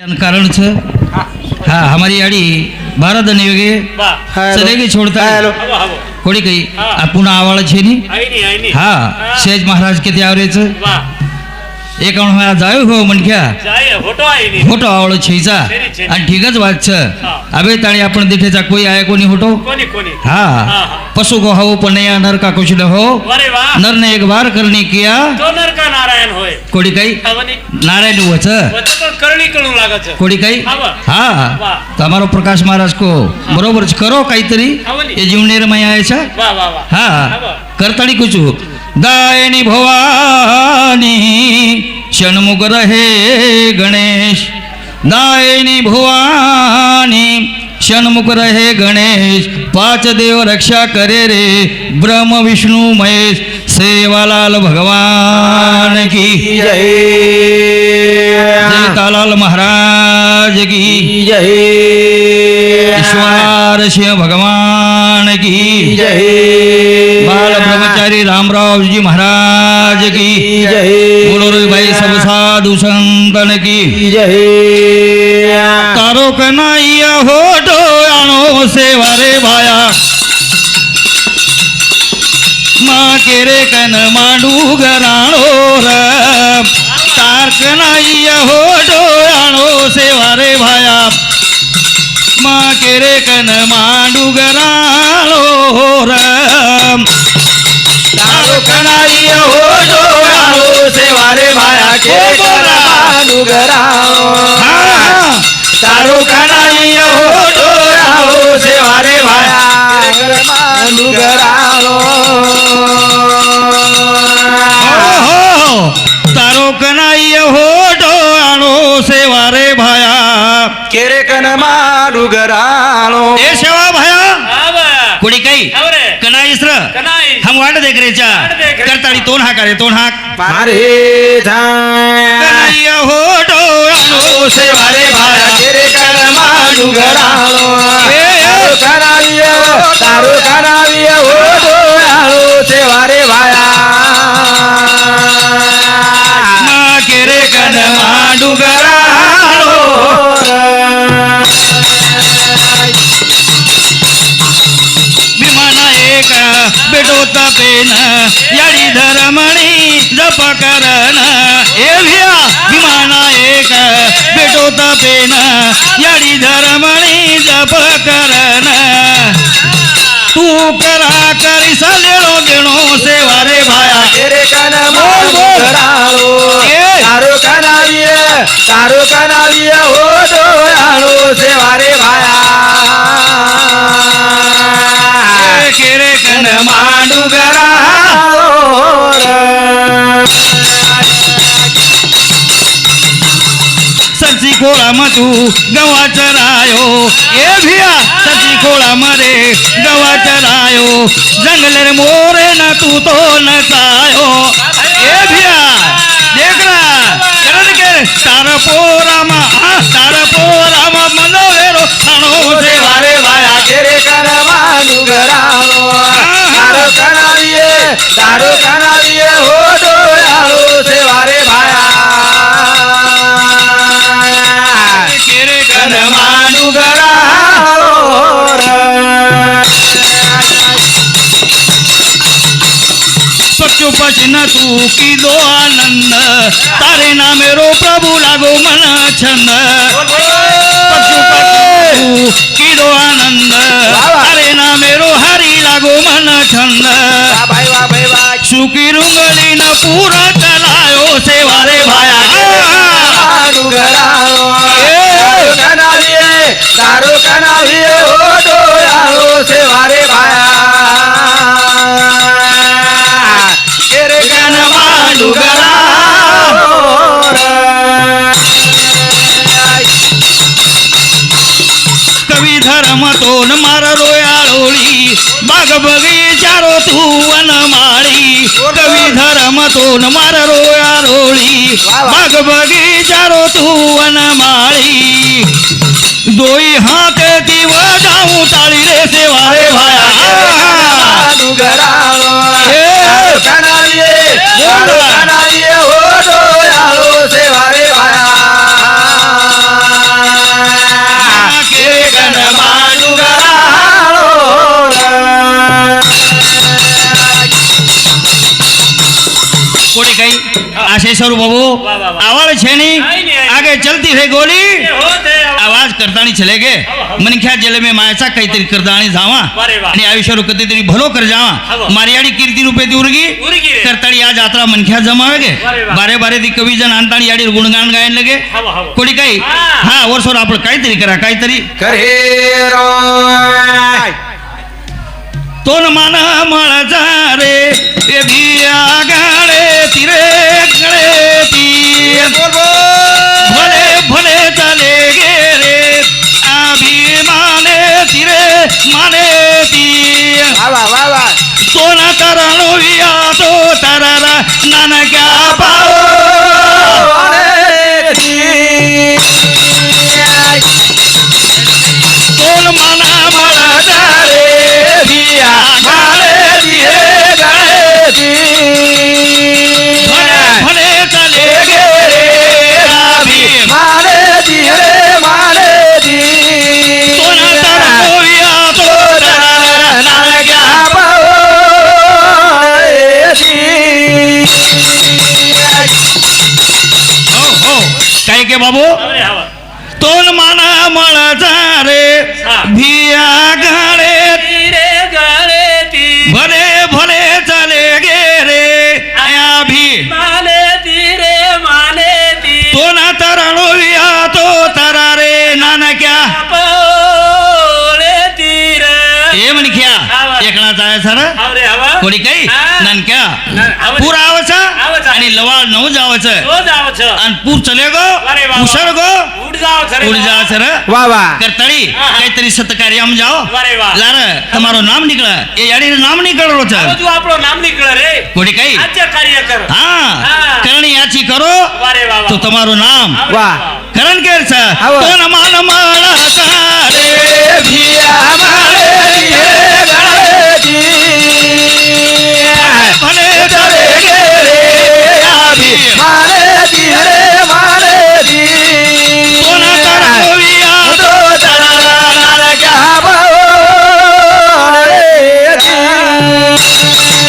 कारण छ हाँ. हमारी आडी बारह दन योगे चलेगी छोड़ता है। कोड़ी कही? पुनः छे छेनी? हाँ सेज महाराज के त्यावरेच એકાવન માં જાયો હો મન ક્યાં ફોટો આવડો છીસા અને ઠીક જ વાત છે હવે તાણી આપણે દેખે છે કોઈ આયા કોની ફોટો હા પશુ કો હવો પનૈયા નર કા કુછ ન હો નર ને એક વાર કરણી કિયા તો નર કા નારાયણ હોય કોડી કઈ નારાયણ હોય છે કરણી કણું લાગે છે કોડી કઈ હા તમારો પ્રકાશ મહારાજ કો બરોબર છે કરો કાઈતરી એ જીવનેર માં આયા છે વાહ વાહ હા કરતાડી કુછ દાયણી ભવાની षण्मुख रहे गणेश दायिनी भुवानी शनमुख रहे गणेश, पाँच देव रक्षा करे रे, ब्रह्म, विष्णु, महेश, सेवालाल भगवान की जय। तालाल महाराज की जय। ईश्वर सिंह भगवान की जय। बाल ब्रह्मचारी रामराव जी महाराज की जय। बोलो भाई सब साधु संतन की जय। तारो कनाइया हो तो प्राणों से भरे भाया। माँ के रे कन मांडू गराणो तारकनाई हो डोयाणो से भरे भाया। माँ के रे कन मांडू गराणो तारकनाई हो डोयाणो से भरे भाया के मांडू गराणो हाँ, हाँ। तारो कनाई हो। डो से हरे भायारो तारो कनाई हो डोआणो से वारे भाया। केरे कनमा डुगराणो। ए सेवा भाया। कुड़ी काही? कनाई स्र हम वाट देख रे चा। करताळी तोन हाक रे तोन हाक। मारे धा हो डोआणो से वारे भाया। केरे कनमा डुगराणो। એ. તારો કનાઈયો તારો કનાઈયો હો ડોળાઓ સેવારે ભાયા માં કેરે કન માંડુ ગરાણો વિમાના એક બેટો તપેન યાડી ધરમણી જપ કરન એ ભિયા વિમાના એક બેટો તપેન યાડી ધરમણી જપ કરન તું કરા કરી સલેડો દેણો છે વારે ભાયા રે કાના મોલ મોરાળો તારો કનાવીએ તારો કનાવીએ હો દોયાળો છે વારે ભાયા કેરે કન માંડુ રે. सरसी खोळा मधू गव्हाच रायो ए भिया सरसी खोळा मरे गव्हाच रायो जंगल रे मोरे ना तू तो नसायो ए भिया देखला कर तारा पो પછી ન તું કીધો આનંદ તારે નામે રો પ્રભુ લાગો મન છંદ પશુ કીધો આનંદ તારે નામે રો હારી લાગો મન છંદ વાહ ભાઈ વાહ ભાઈ વાહ સુકી રૂંગળી ન પૂરો ચલાયો સેવારે ભાયા કનવાનું કરાળો તારો કનાવીએ તારો કનાવીએ ન મારા રોયા રોળી? બાગ બગી ચારો તું અન માળી. કવિ ધર્મ તો ન મારા રોયા રોળી? બાગ બગી ચારો તું અન દોઈ હા स्वरूप बाबू छेनी आई नहीं, आगे चलती है गोली आवाज करतानी चले गे हवा. मनख्या जेल में मायचा काहीतरी करतानी जावा अरे वा. आणि आयुष्यावर कधीतरी भलो कर. जावा मारियाडी कीर्ती रूपे ती उरगी. करताळी या जात्रा मनख्या जमावे गे. बारे बारे ती कवी जण आणताणी याडी गुणगान गायन लगे कोणी काही हा. वर्षावर आपण काहीतरी करा काहीतरी करे மன के बाबू? तोल माना मळाचा रे भिया गाळे भले भले चले गे रे आया भी. माले तिरे माले तो. ना तरळूया तो तरा रे नानक्या. हे म्हणख्या एकणाचा आहे सर. कोणी काही? नानक्या. पुरा आवसा તારી લવાળ નવ જાવ છે. અને પૂર ચલે ગો પૂછર ગો. ઉડ જાવ છે ઉડ જાવ છે રે વાહ વાહ. કરતળી કઈતરી સતકારી આમ જાઓ. લારે તમારો નામ નીકળે. એ યાડી નામ નીકળેલો છે. જો આપણો નામ નીકળે રે. કોડી કઈ? આચર કાર્ય કરો. હા. કરણી આચી કરો તો તમારું નામ. વાહ. કરણ કેર છે. તો નમાલ માળા તારે ભિયા. મારે ભલે તારે તારા ગોવિયા તો એ કીડી વેના સકર ખાણો ને આની દાદી નરણું પ્રેમ દેણું પ્રેમ દેણું ગંગા જળે રે નહીં નિરમળા રેણું વસો વાગણું લાગે જારે ભલે ભલે ચલે તરણ આવા તો તરણ હો કઈ કે મહારાજ આવરે હવા કીડી એના સકર ખાણું સકર ખાણું કીડીની સકર મળે છે રે અને હાથીના આવરે वा હડકા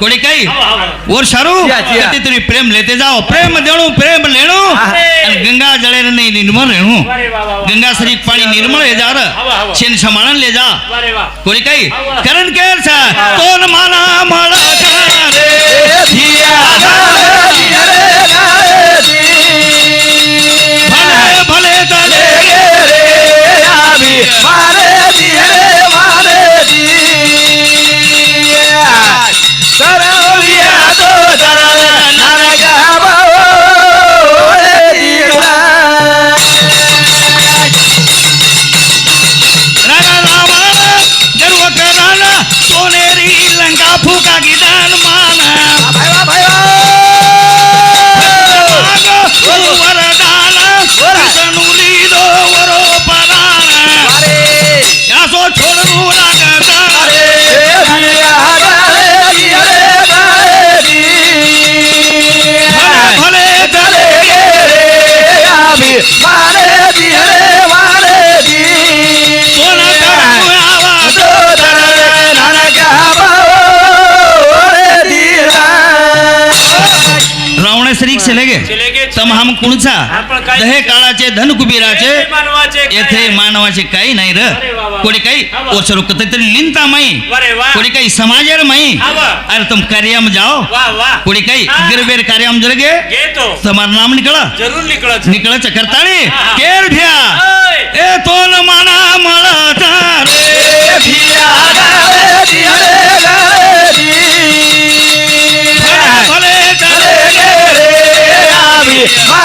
कोणी काही? और शारू. जी, जी, प्रेम लेते जाओ. प्रेम देणू प्रेम लेणू. गंगा जळेर नाही निर्मळ रेणू. गंगा सरी पाणी निर्मळ हे जा हवा, हवा. ले जा. कोणी काही? करण केर सा कोण माना. રામ કુણછા દહે કાળા છે ધન કુબીરા છે એથે માનવા છે કઈ નહીં ર કોડી કઈ ઓછરો કતરી લીનતા મઈ કોડી કઈ સમાજર મઈ અરે तुम કાર્યમ જાઓ કોડી કઈ ગરબેર કાર્યમ જરગે તમાર નામ નીકળા જરૂર નીકળા નીકળા છે કરતાણી કેર ભ્યા એ તો ન માના મળા તારે ભિયા રે ભિયા રે ભલે ચલે રે આવી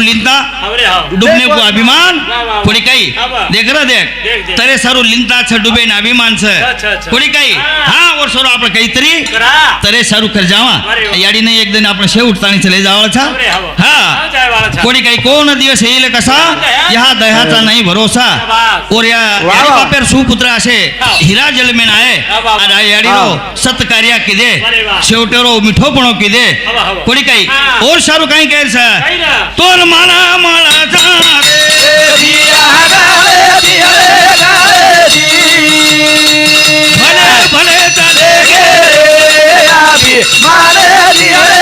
लिंता डुबने को अभिमान? कोणी काही? देख रहा देख. तरे सारू लिंता छ डुबे ना अभिमान छ. कोणी काही? हा. और सारू आपण काहीतरी. तरे सारू कर जावा. याडीने एक दिन आपण शेवट ताणी चले जावा छा कोणी काही कोण दिवस येईल कसा दया. या दह्याचा नाही भरोसा. और या. बापेर सुपुत्र असे हा. हिरा जलमेन आहे हा. सत्कार्या किदे. शेवटेरो मिठोपणो किदे. कोणी काही हा. और सारू काही काही ना तोर माना मला रे भिया गाळे दिये गाळे दी. भले भले चाले गे रे आवी मारे दिये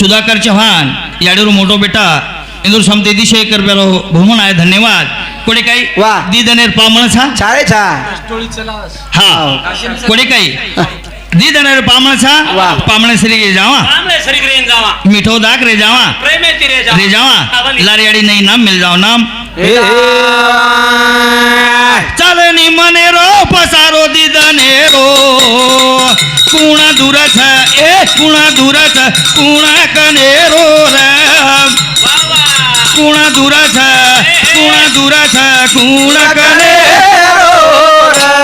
सुधाकर चव्हाण याडूर मोठो बेटा इंदूर समते दिशेकर बेरो भूमन आहे धन्यवाद. कोणी काही वा. दिदनेर छा हा छा हा. कोणी काही? दिदनेर पामणस पामण पामणस रे जावा. मिठो दाक रे जावा. रे जावा. लारी आड़ी नाही नाम मिल जाओ नाम. चलनी मने रो पसारो दिदनेरो कुणा दूर छ ए कुणा दूर छ कुणा कनेरो रे कुणा दूर छ कुणा दूर छ कुणा कनेरो रे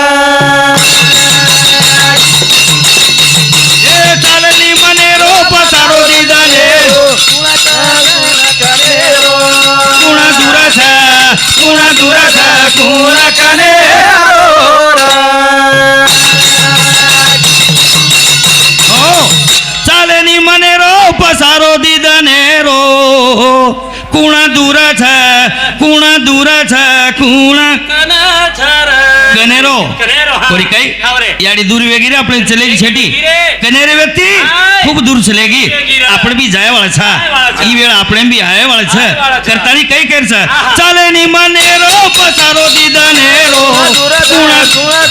दूर था કુણ કને ચાલે ની મને રો પસારો દીદને રો. કુણા દૂર છે કુણા દૂર છે કુણા કનેરો કનેરો કોરી કઈ યાડી દૂર વેગીરે આપણે ચલેલી છેટી. કનેરે વ્યક્તિ? ખૂબ દૂર છલેગી આપણે બી જાય વાળા છે. ઈ વેળ આપણે બી આયા વાળા છે. કરતાની કઈ કેર છે? ચાલે ની મને રો પસારો દીદા ને રો કુણા કુણા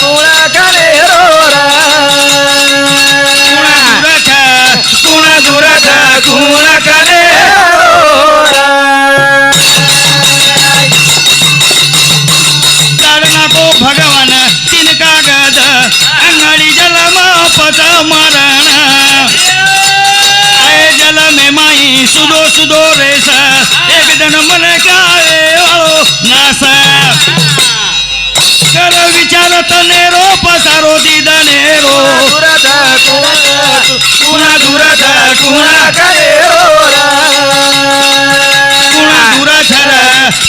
કુણા કરે રો. રા કુણા કુણા કુણા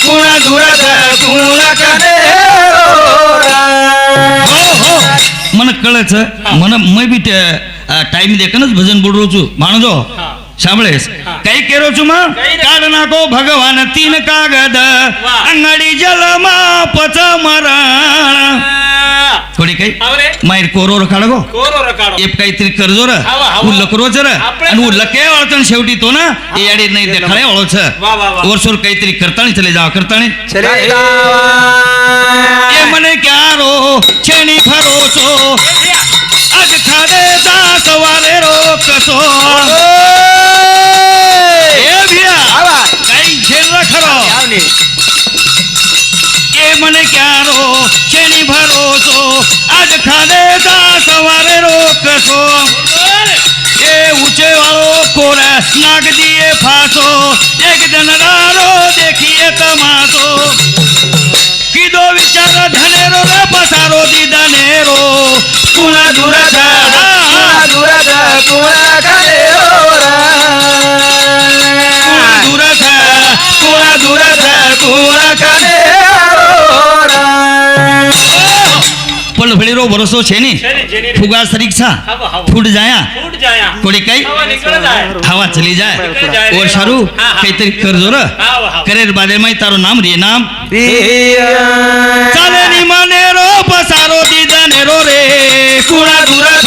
कुणा दुरात कुणा काने हो. मन कळच मन मै बी त्या टाइम देखनच भजन बोल रोचू माणजो शाबळेस काही केरोचू मग काढ नाको भगवान तीन कागद अंगडी जलमा पच मरा થોડી કઈ? મારી કોરો રખાડો કોરો રખાડો. એ કઈ કરજો રે. હું લકરો છે રે. અને હું લકે અળતણ છેવટી તો ના? એ આડી નહીં દેખાડે ઓળો છે. ઓરસોર કઈ તરી કરતાણી ચલે જાવ કરતાણી. ચલે એ મને ક્યારો છેણી ખરો છો? આજ ખાડે જા સવારે રો કસો એ ભિયા કઈ છેર ખરો એ મને ક્યારો છેણી ભરો છો આજ ખાડે તા સવારે રોકશો એ ઊંચે વાળો કોર નાગ દીએ ફાસો એક જનરારો દેખીએ તમાસો કીધો વિચાર ધનેરો રે પસારો દીધા નેરો કુણા દુરા કુણા દુરદ કુણા કરે કુણા દુરા કુણા દુરા કુણા કરે ભરોસો છે ની શેરી જેની રે. ફુગા સરીક્ષા હાવો, હાવો. ફૂટ જાયા ફૂટ જાયા થોડી કઈ હવા નીકળ જાય હવા ચલી જાય નીકળ જાય રે. ઓર સારું હા, હા. કઈ તરી કરજો રે હાવો, હાવો. કરે બાદે માં તારું નામ રે નામ ચાલે ની મને રો પસારો દીધા ને રો રે કુણા દુરા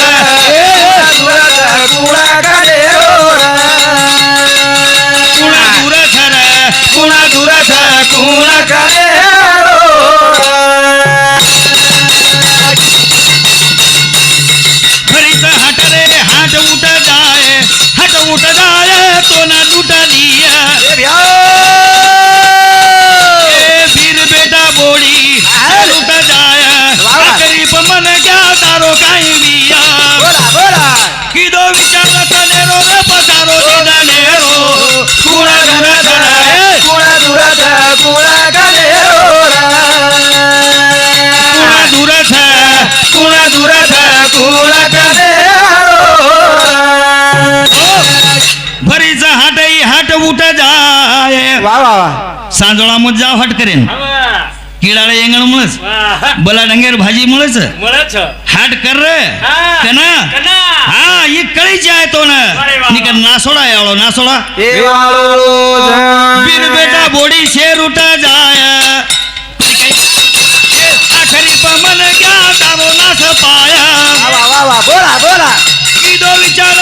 કુણા દુરા છરે કુણા દુરા છ કુણા जोळामुळे जावहाट करेन। किडाळ येंगण मुळच बला डंगेर भाजी मुळच हाट कर रे। कना? हा ही कळीची आहे तो ना। निक नासोडा यावळो नासोडा। बीर बेटा बोडी शेर उठा जाय आखरी पमन क्या दारो नास पाया। बोला बोला। की दो विचार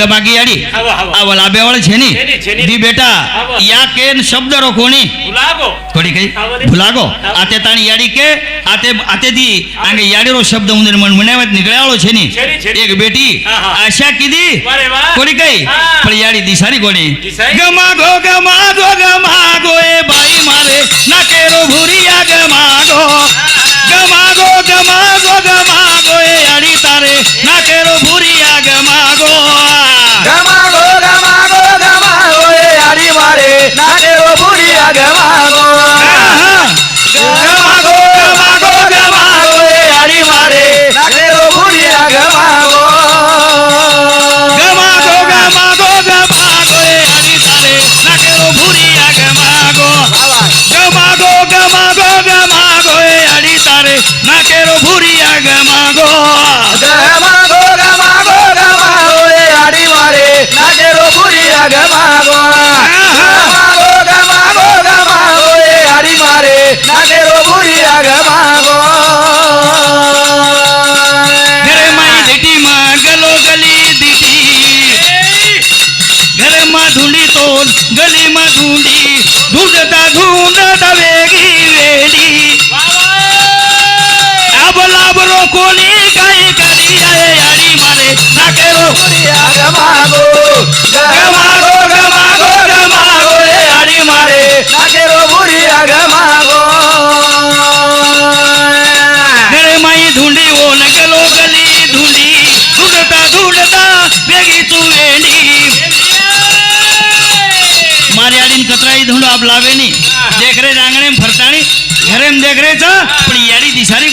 ગમાગી હવા આ વલા બેવળ છે ની. દી બેટા. યા કેન શબ્દ રોકોણી ગુલાબો થોડી કઈ. ભૂલાગો. આતે તાણી યાડી કે આતે આતેથી આંગે યાડીનો શબ્દ મુંદર મન મનાવત નીકળ્યાળો છે ની. એક બેટી. આશા કીધી? થોડી કઈ. પણ યાડી દિશારી કોની? દિશારી? ગમાગો ગમાગો ગમાગો એ બાઈ મારે. ના કેરો ભૂરિયા ગમાગો. ગમાગો ગમાગો ગમાગો એ યાડી તારે. ના કેરો ભૂરિયા ગમાગો. गले में ढूंढी ढूंढता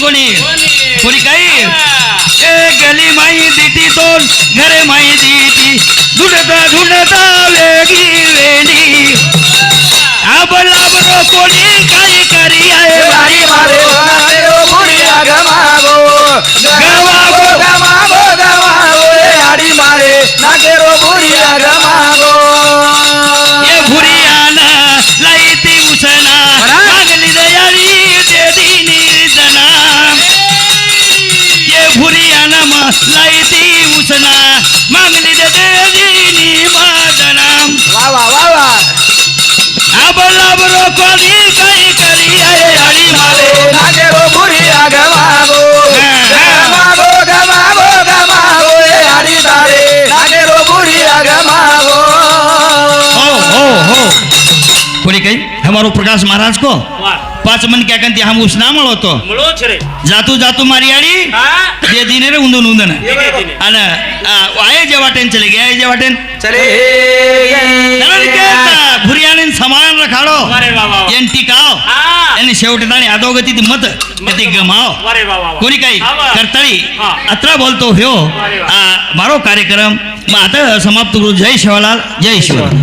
কোনির পরিকাইর এ গলি মাই দিতি তোর, ঘরে মাই দিতি ঝুড়তা ঝুড়তা লেগি রেডি আবলাব রো কোনি কাই করি আয় বাড়ি মারে মারে বুড়িয়া গমাবো গমা लयती उचना हो पूरी हमारो प्रकाश महाराज को पाच मन क्या कंती हम उसना મળો તો મળો છે રે જાતું જાતું મારી આડી હા જે દીને રે ઊંધું ઊંધું ધીમે ધીમે અને આ આયે જે વાટેન ચલી ગયા આયે જે વાટેન ચલે નરણ કે ભુરિયાને સમાન રખાડો વારે વાહ વાહ વાહ. એન ટીકાઓ હા એની शेवटी ताणी अधोगती मत गती गमाओ વારે વાહ વાહ વાહ. कोणी काही आवा. करताळी हा. अत्रा बोलतो ह्यो अरे वा. आ, मारो कार्यक्रम मग आता समाप्त करू जय शिवलाल जय शिवलाल